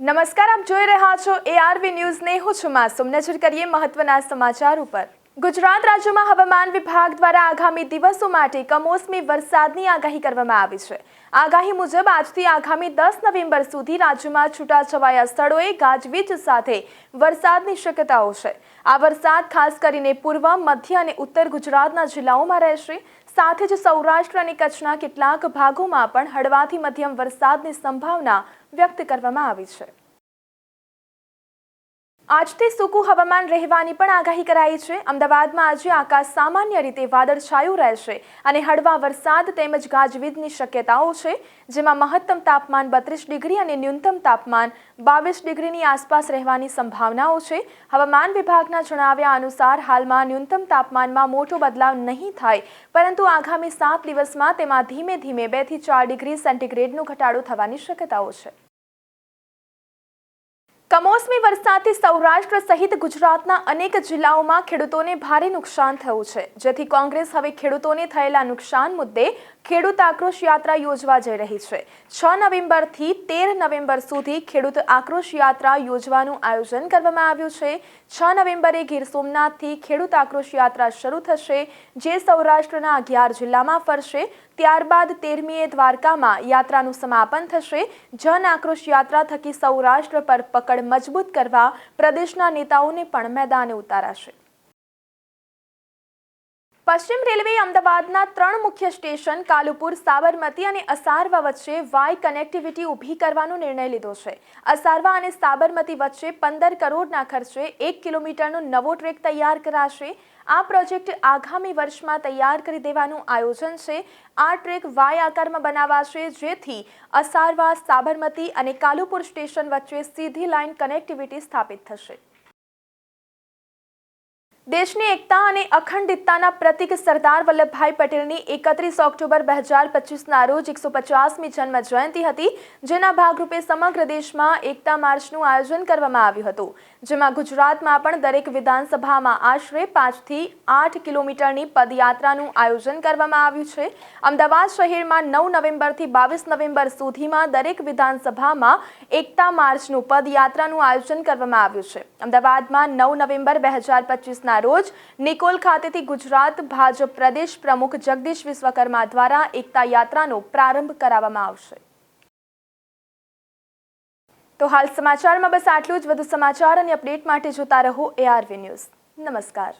નમસ્કાર, આપ જોઈ રહ્યા છો એઆરવી ન્યૂઝને હું છું માસુમ. નજર કરીએ મહત્વના સમાચાર ઉપર. ગુજરાત રાજ્યમાં હવામાન વિભાગ દ્વારા આગામી દિવસો માટે કમોસમી વરસાદની આગાહી કરવામાં આવી છે. આગાહી મુજબ આજથી આગામી દસ નવેમ્બર સુધી રાજ્યમાં છૂટાછવાયા સ્થળોએ ગાજવીજ સાથે વરસાદની શક્યતાઓ છે. આ વરસાદ ખાસ કરીને પૂર્વ, મધ્ય અને ઉત્તર ગુજરાતના જિલ્લાઓમાં રહેશે. સાથે જ સૌરાષ્ટ્ર અને કચ્છના કેટલાક ભાગોમાં પણ હળવાથી મધ્યમ વરસાદની સંભાવના વ્યક્ત કરવામાં આવી છે. આજથી સૂકું હવામાન રહેવાની પણ આગાહી કરાઈ છે. અમદાવાદમાં આજે આકાશ સામાન્ય રીતે વાદળછાયું રહેશે અને હળવા વરસાદ તેમજ ગાજવીજની શક્યતાઓ છે, જેમાં મહત્તમ તાપમાન બત્રીસ ડિગ્રી અને ન્યૂનતમ તાપમાન બાવીસ ડિગ્રીની આસપાસ રહેવાની સંભાવનાઓ છે. હવામાન વિભાગના જણાવ્યા અનુસાર હાલમાં ન્યૂનતમ તાપમાનમાં મોટો બદલાવ નહીં થાય, પરંતુ આગામી સાત દિવસમાં તેમાં ધીમે ધીમે બેથી ચાર ડિગ્રી સેન્ટીગ્રેડનો ઘટાડો થવાની શક્યતાઓ છે. કમોસમી વરસાદથી સૌરાષ્ટ્ર સહિત ગુજરાતના અનેક જિલ્લાઓમાં ખેડૂતોને ભારે નુકસાન થયું છે. જેથી કોંગ્રેસ હવે ખેડૂતોને થયેલા નુકસાન મુદ્દે ખેડૂત આક્રોશ યાત્રા યોજવા જઈ રહી છે. છ નવેમ્બરથી તેર નવેમ્બર સુધી ખેડૂત આક્રોશ યાત્રા યોજવાનું આયોજન કરવામાં આવ્યું છે. છ નવેમ્બરે ગીર સોમનાથથી ખેડૂત આક્રોશ યાત્રા શરૂ થશે, જે સૌરાષ્ટ્રના અગિયાર જિલ્લામાં ફરશે. ત્યારબાદ તેરમીએ દ્વારકામાં યાત્રાનું સમાપન થશે. જન આક્રોશ યાત્રા થકી સૌરાષ્ટ્ર પર પકડ મજબૂત કરવા પ્રદેશના નેતાઓને પણ મેદાને ઉતારાશે. પશ્ચિમ રેલવે અમદાવાદના ત્રણ મુખ્ય સ્ટેશન કાલુપુર, સાબરમતી અને અસારવા વચ્ચે વાય કનેક્ટિવિટી ઊભી કરવાનો નિર્ણય લીધો છે. અસારવા અને સાબરમતી વચ્ચે પંદર કરોડના ખર્ચે એક કિલોમીટરનો નવો ટ્રેક તૈયાર કરાશે. આ પ્રોજેક્ટ આગામી વર્ષમાં તૈયાર કરી દેવાનું આયોજન છે. આ ટ્રેક વાય આકારમાં બનાવાશે, જેથી અસારવા, સાબરમતી અને કાલુપુર સ્ટેશન વચ્ચે સીધી લાઇન કનેક્ટિવિટી સ્થાપિત થશે. દેશની એકતા અને અખંડિતતાના પ્રતીક સરદાર વલ્લભભાઈ પટેલની એકત્રીસ ઓક્ટોબર બે હજાર પચીસના રોજ એકસો પચાસમી જન્મ જયંતિ હતી, જેના ભાગરૂપે સમગ્ર દેશમાં એકતા માર્ચનું આયોજન કરવામાં આવ્યું હતું. જેમાં ગુજરાતમાં પણ દરેક વિધાનસભામાં આશરે પાંચથી આઠ કિલોમીટરની પદયાત્રાનું આયોજન કરવામાં આવ્યું છે. અમદાવાદ શહેરમાં નવ નવેમ્બરથી બાવીસ નવેમ્બર સુધીમાં દરેક વિધાનસભામાં એકતા માર્ચનું પદયાત્રાનું આયોજન કરવામાં આવ્યું છે. અમદાવાદમાં નવ નવેમ્બર બે હજાર પચીસના રોજ નિકોલ ખાતેથી ગુજરાત ભાજપ પ્રદેશ પ્રમુખ જગદીશ વિશ્વકર્મા દ્વારા એકતા યાત્રાનો પ્રારંભ કરાવવામાં આવશે. તો હાલ સમાચારમાં બસ આટલું જ. વધુ સમાચાર અને અપડેટ માટે જોતા રહો એઆરવી ન્યૂઝ નમસ્કાર.